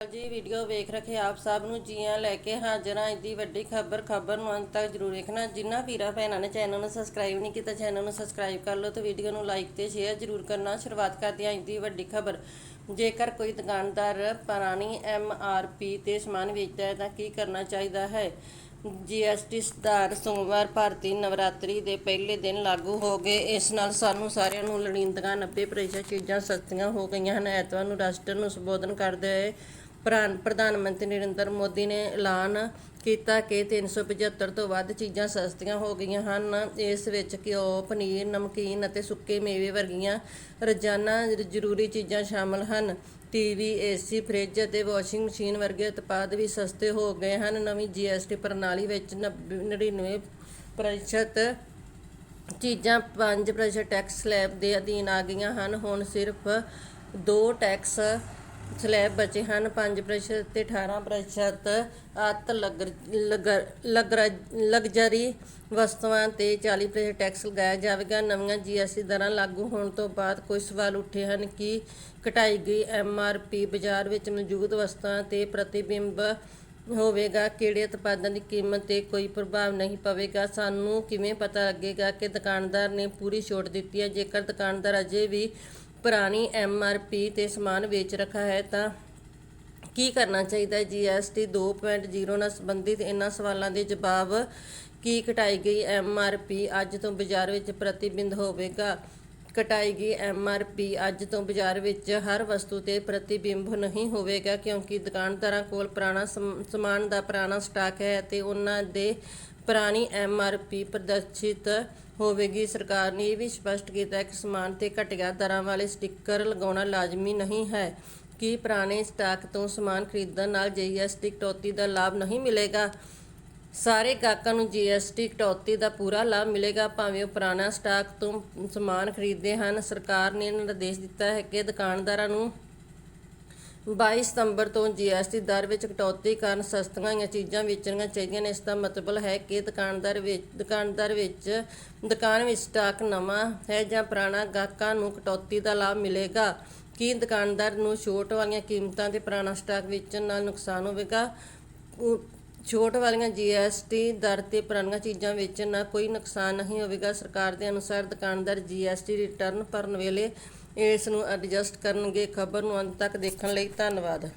ਜੀ ਵੀਡੀਓ ਵੇਖ ਰਖੇ ਆਪ ਸਭ ਨੂੰ ਜੀਆਂ ਲੈ ਕੇ ਹਾਜ਼ਰ ਹਾਂ। ਇੰਦੀ ਵੱਡੀ ਖਬਰ ਖਬਰ ਨੂੰ ਅੰਤ ਤੱਕ ਜਰੂਰ ਵੇਖਣਾ। ਜਿਨ੍ਹਾਂ ਵੀਰਾਂ ਭੈਣਾਂ ਨੇ ਚੈਨਲ ਨੂੰ ਸਬਸਕ੍ਰਾਈਬ ਨਹੀਂ ਕੀਤਾ, ਚੈਨਲ ਨੂੰ ਸਬਸਕ੍ਰਾਈਬ ਕਰ ਲਓ ਤੇ ਵੀਡੀਓ ਨੂੰ ਲਾਈਕ ਤੇ ਸ਼ੇਅਰ ਜਰੂਰ ਕਰਨਾ। ਸ਼ੁਰੂਆਤ ਕਰਦੇ ਹਾਂ ਇੰਦੀ ਵੱਡੀ ਖਬਰ। ਜੇਕਰ ਕੋਈ ਦੁਕਾਨਦਾਰ ਪੁਰਾਣੀ ਐਮ ਆਰ ਪੀ ਤੇ ਸਮਾਨ ਵੇਚਦਾ ਹੈ, ਤਾਂ ਕੀ ਕਰਨਾ ਚਾਹੀਦਾ ਹੈ? ਜੀਐਸਟੀ ਸੁਧਾਰ ਸੋਮਵਾਰ ਭਾਰਤੀ ਨਵਰਾਤਰੀ ਦੇ ਪਹਿਲੇ ਦਿਨ ਲਾਗੂ ਹੋ ਗਏ। ਇਸ ਨਾਲ ਸਾਨੂੰ ਸਾਰਿਆਂ ਨੂੰ ਲੋੜੀਂਦੀਆਂ 90% ਚੀਜ਼ਾਂ ਸਸਤੀਆਂ ਹੋ ਗਈਆਂ ਹਨ। ਐਤਵਾਰ ਨੂੰ ਰਾਸ਼ਟਰ ਨੂੰ ਸੰਬੋਧਨ ਕਰਦੇ ਹੋਏ ਪ੍ਰਧਾਨ ਪ੍ਰਧਾਨ ਮੰਤਰੀ ਨਰਿੰਦਰ ਮੋਦੀ ਨੇ ਐਲਾਨ ਕੀਤਾ ਕਿ 375 ਤੋਂ ਵੱਧ ਚੀਜ਼ਾਂ ਸਸਤੀਆਂ ਹੋ ਗਈਆਂ ਹਨ। ਇਸ ਵਿੱਚ ਘਿਓ, ਪਨੀਰ, ਨਮਕੀਨ ਅਤੇ ਸੁੱਕੇ ਮੇਵੇ ਵਰਗੀਆਂ ਰੋਜ਼ਾਨਾ ਜ਼ਰੂਰੀ ਚੀਜ਼ਾਂ ਸ਼ਾਮਲ ਹਨ। ਟੀਵੀ ਏਸੀ ਫ੍ਰਿਜ ਅਤੇ ਵਾਸ਼ਿੰਗ ਮਸ਼ੀਨ ਵਰਗੇ ਉਤਪਾਦ ਵੀ ਸਸਤੇ ਹੋ ਗਏ ਹਨ। ਨਵੀਂ ਜੀਐਸਟੀ ਪ੍ਰਣਾਲੀ ਵਿੱਚ 99% ਚੀਜ਼ਾਂ 5% ਟੈਕਸ ਸਲੈਬ ਦੇ ਅਧੀਨ ਆ ਗਈਆਂ ਹਨ। ਹੁਣ ਸਿਰਫ ਦੋ ਟੈਕਸ ਸਲੈਬ ਬਚੇ ਹਨ। 5% ਤੇ 18% ਅਤ ਲਗਜ਼ਰੀ ਵਸਤੂਆਂ ਤੇ 40% ਟੈਕਸ ਲਗਾਇਆ ਜਾਵੇਗਾ। ਨਵੀਆਂ ਜੀਐਸਟੀ ਦਰਾਂ ਲਾਗੂ ਹੋਣ ਤੋਂ ਬਾਅਦ ਕੋਈ ਸਵਾਲ ਉੱਠੇ ਹਨ ਕਿ ਘਟਾਈ ਗਈ ਐਮਆਰਪੀ ਬਾਜ਼ਾਰ ਵਿੱਚ ਮੌਜੂਦ ਵਸਤਾਂ ਤੇ ਪ੍ਰਤੀਬਿੰਬ ਹੋਵੇਗਾ। ਕਿਹੜੇ ਉਤਪਾਦਾਂ ਦੀ ਕੀਮਤ ਤੇ ਕੋਈ ਪ੍ਰਭਾਵ ਨਹੀਂ ਪਵੇਗਾ? ਸਾਨੂੰ ਕਿਵੇਂ ਪਤਾ ਲੱਗੇਗਾ ਕਿ ਦੁਕਾਨਦਾਰ ਨੇ ਪੂਰੀ ਛੋਟ ਦਿੱਤੀ ਹੈ? ਜੇਕਰ ਦੁਕਾਨਦਾਰ ਅਜੇ ਵੀ ਪੁਰਾਣੀ ਐਮ ਆਰ ਪੀ ਤੇ ਸਮਾਨ ਵੇਚ ਰੱਖਾ ਹੈ, ਤਾਂ ਕੀ ਕਰਨਾ ਚਾਹੀਦਾ ਹੈ? ਜੀਐਸਟੀ 2.0 ਨਾਲ ਸੰਬੰਧਿਤ ਇਹਨਾਂ ਸਵਾਲਾਂ ਦੇ ਜਵਾਬ ਕੀ ਘਟਾਈ ਗਈ ਐਮ ਆਰ ਪੀ ਅੱਜ ਤੋਂ ਬਾਜ਼ਾਰ ਵਿੱਚ ਪ੍ਰਤੀਬਿੰਬ ਹੋਵੇਗਾ? ਘਟਾਈ ਗਈ ਐਮ ਆਰ ਪੀ ਅੱਜ ਤੋਂ ਬਾਜ਼ਾਰ ਵਿੱਚ ਹਰ ਵਸਤੂ ਤੇ ਪ੍ਰਤੀਬਿੰਬ ਨਹੀਂ ਹੋਵੇਗਾ, ਕਿਉਂਕਿ ਦੁਕਾਨਦਾਰਾਂ ਕੋਲ ਪੁਰਾਣਾ ਸਮਾਨ ਦਾ ਪੁਰਾਣਾ ਸਟਾਕ ਹੈ ਅਤੇ ਉਹਨਾਂ ਦੇ ਪੁਰਾਣੀ ਐੱਮ ਆਰ ਪੀ ਪ੍ਰਦਰਸ਼ਿਤ ਹੋਵੇਗੀ। ਸਰਕਾਰ ਨੇ ਇਹ ਵੀ ਸਪਸ਼ਟ ਕੀਤਾ ਹੈ ਕਿ ਸਮਾਨ ਤੇ ਘਟੀਆ ਦਰਾਂ ਵਾਲੇ ਸਟicker ਲਗਾਉਣਾ ਲਾਜ਼ਮੀ ਨਹੀਂ ਹੈ ਕਿ ਪੁਰਾਣੇ ਸਟਾਕ ਤੋਂ ਸਮਾਨ ਖਰੀਦਣ ਨਾਲ ਜੀਐਸਟੀ ਕਟੌਤੀ ਦਾ ਲਾਭ ਨਹੀਂ ਮਿਲੇਗਾ। ਸਾਰੇ ਗਾਹਕਾਂ ਨੂੰ ਜੀਐਸਟੀ ਕਟੌਤੀ ਦਾ ਪੂਰਾ ਲਾਭ ਮਿਲੇਗਾ, ਭਾਵੇਂ ਉਹ ਪੁਰਾਣਾ ਸਟਾਕ ਤੋਂ ਸਮਾਨ ਖਰੀਦਦੇ ਹਨ। ਸਰਕਾਰ ਨੇ ਨਿਰਦੇਸ਼ ਦਿੱਤਾ ਹੈ ਕਿ ਦੁਕਾਨਦਾਰਾਂ ਨੂੰ 22 ਸਤੰਬਰ ਤੋਂ ਜੀਐਸਟੀ ਦਰ ਵਿੱਚ ਕਟੌਤੀ ਕਾਰਨ ਸਸਤੀਆਂ ਹੋਈਆਂ ਚੀਜ਼ਾਂ ਵੇਚਣੀਆਂ ਚਾਹੀਦੀਆਂ ਨੇ। ਇਸ ਦਾ ਮਤਲਬ ਹੈ ਕਿ ਦੁਕਾਨਦਾਰ ਵਿੱਚ ਦੁਕਾਨਦਾਰ ਵਿੱਚ, ਦੁਕਾਨ ਵਿੱਚ ਸਟਾਕ ਨਵਾਂ ਹੈ ਜਾਂ ਪੁਰਾਣਾ ਗਾਹਕਾਂ ਨੂੰ ਕਟੌਤੀ ਦਾ ਲਾਭ ਮਿਲੇਗਾ। ਕੀ ਦੁਕਾਨਦਾਰ ਨੂੰ ਛੋਟ ਵਾਲੀਆਂ ਕੀਮਤਾਂ ਤੇ ਪੁਰਾਣਾ ਸਟਾਕ ਵੇਚਣ ਨਾਲ ਨੁਕਸਾਨ ਹੋਵੇਗਾ? ਛੋਟ ਵਾਲੀਆਂ ਜੀਐਸਟੀ ਦਰ ਤੇ ਪੁਰਾਣੀਆਂ ਚੀਜ਼ਾਂ ਵੇਚਣ ਨਾਲ ਕੋਈ ਨੁਕਸਾਨ ਨਹੀਂ ਹੋਵੇਗਾ। ਸਰਕਾਰ ਦੇ ਅਨੁਸਾਰ ਦੁਕਾਨਦਾਰ ਜੀਐਸਟੀ ਰਿਟਰਨ ਭਰਨ ਵੇਲੇ ਇਸ ਨੂੰ ਐਡਜਸਟ ਕਰਨਗੇ। ਖਬਰ ਨੂੰ ਅੰਤ ਤੱਕ ਦੇਖਣ ਲਈ ਧੰਨਵਾਦ।